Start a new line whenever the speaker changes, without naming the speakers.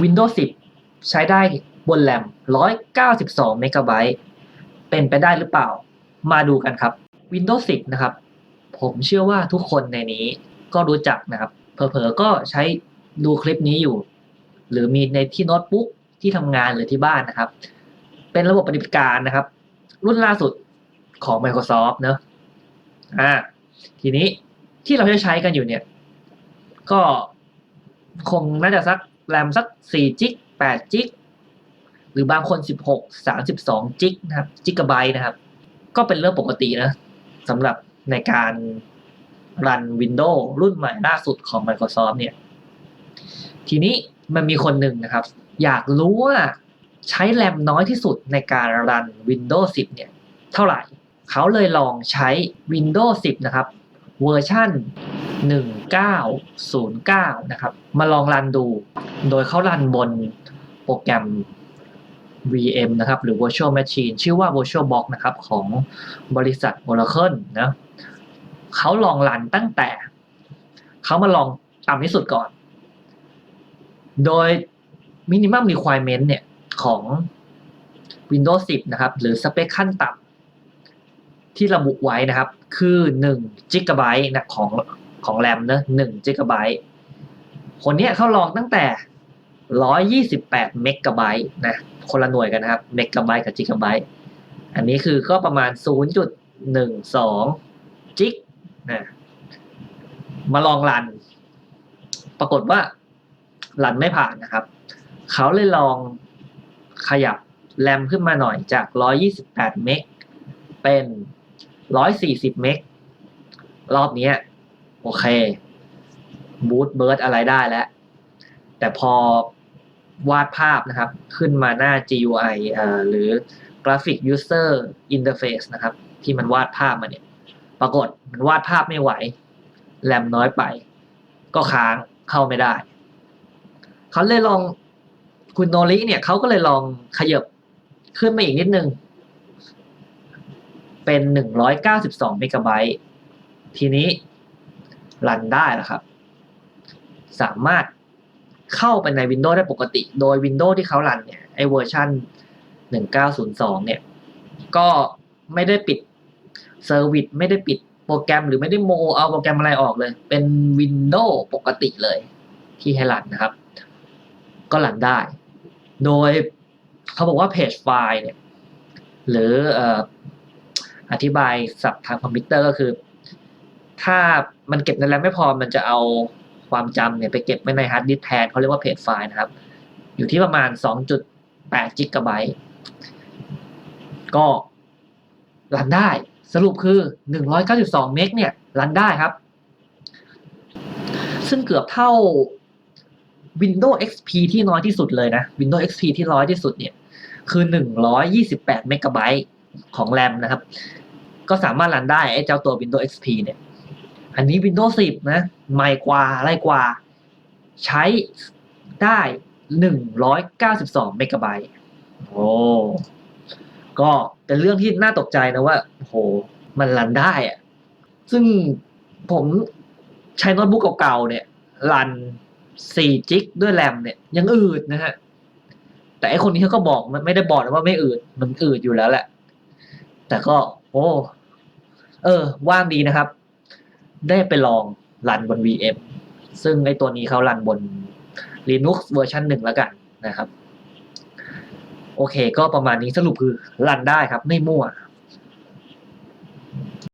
Windows 10 ใช้ได้บนแรม 192 เมกะไบต์เป็นไปได้หรือเปล่า มาดูกันครับ Windows 10 นะครับ ผมเชื่อว่าทุกคนในนี้ก็รู้จักนะครับ เผลอๆ ก็ใช้ดูคลิปนี้อยู่ หรือมีในที่โน้ตบุ๊กที่ทำงานหรือที่บ้านนะครับ เป็นระบบปฏิบัติการนะครับ รุ่นล่าสุดของ Microsoft เนอะอ่า ทีนี้ที่เราจะใช้กันอยู่เนี่ย ก็คงน่าจะสัก แรมสัก4จิก8จิกหรือบางคน 16 32จิกนะครับจิกะไบต์นะครับ ก็เป็นเรื่องปกตินะสำหรับในการรัน Windows รุ่นใหม่ล่าสุดของ Microsoft เนี่ย ทีนี้มันมีคนหนึ่งนะครับ อยากรู้ว่าใช้แรมน้อยที่สุดในการรัน Windows 10 เนี่ย เท่าไหร่ เขาเลยลองใช้ Windows 10 นะครับ เวอร์ชัน1909 นะครับ มาลองรันดู โดยเขารันบนโปรแกรม VM นะครับ หรือ Virtual Machine ชื่อว่า VirtualBox นะครับ ของบริษัท Oracle นะเขาลองรันตั้งแต่ เขามาลองต่ำที่สุดก่อน โดย Minimum Requirement เนี่ย ของ Windows 10 นะครับ หรือสเปคขั้นต่ำ ที่ระบุไว้นะครับ คือ1 GB นะของของแรมนะ1 GB คนนี้เขาลองตั้งแต่ 128 เมกะไบต์นะ คนละหน่วยกันนะครับ เมกะไบต์กับจิกะไบต์อันนี้คือก็ประมาณ 0.12 จิกนะมาลองรัน ปรากฏว่ารันไม่ผ่านนะครับ เขาเลยลองขยับแรมขึ้นมาหน่อยจาก 128 เมกเป็น 140เมกรอบนี้โอเค บูตเบิร์ดอะไรได้แล้ว แต่พอวาดภาพนะครับ ขึ้นมาหน้า GUI อ่อหรือ Graphic User Interface นะครับ ที่มันวาดภาพมาเนี่ย ปรากฏมันวาดภาพไม่ไหว แรมน้อยไป ก็ค้างเข้าไม่ได้ เขาเลยลองคุณโนริเนี่ยเขาก็เลยลองขยับขึ้นมาอีกนิดนึง เป็น 192เมกะไบต์ทีนี้รันได้แล้วครับ สามารถเข้าไปใน Windows ได้ปกติ โดย Windows ที่เขารันเนี่ยไอเวอร์ชัน1902 เนี่ย ก็ไม่ได้ปิดเซอร์วิสไม่ได้ปิดโปรแกรม หรือไม่ได้โมเอาโปรแกรมอะไรออกเลย เป็น Windows ปกติเลย ที่ให้รันนะครับ ก็รันได้ โดยเขาบอกว่าเพจไฟล์เนี่ย หรือ อธิบายศัพท์ทางคอมพิวเตอร์ก็คือ ถ้ามันเก็บในแรมไม่พอมันจะเอาความจำเนี่ยไปเก็บไว้ในฮาร์ดดิสก์แทนเขาเรียกว่าเพจไฟล์นะครับ อยู่ที่ประมาณ 2.8จิกะไบต์ก็รันได้สรุปคือ 192 เมกเนี่ยรันได้ครับ ซึ่งเกือบเท่า Windows XP ที่น้อยที่สุดเลยนะ Windows XP ที่น้อยที่สุดเนี่ย คือ 128 เมกะไบต์ของแรมนะครับ ก็สามารถรันได้ไอ้เจ้าตัว Windows XP เนี่ย อันนี้ Windows 10 นะใหม่กว่าอะไรกว่า ใช้ได้ 192 เมกะไบต์โอ้ก็เป็นเรื่องที่น่าตกใจนะว่าโหมันรันได้อะซึ่งผมใช้โน้ตบุ๊กเก่าๆเนี่ยรัน4จิกด้วยแรมเนี่ยยังอืดนะฮะ แต่ไอคนนี้เขาก็บอกมันไม่ได้บอกนะว่าไม่อืดมันอืดอยู่แล้วแหละ แต่ก็ โอ้ เออ ว่างดีนะครับ ได้ไปลองรันบน VM ซึ่งไอตัวนี้เขารันบน Linux เวอร์ชันหนึ่งแล้วกันนะครับ โอเค ก็ประมาณนี้สรุปคือรันได้ครับ ไม่มั่ว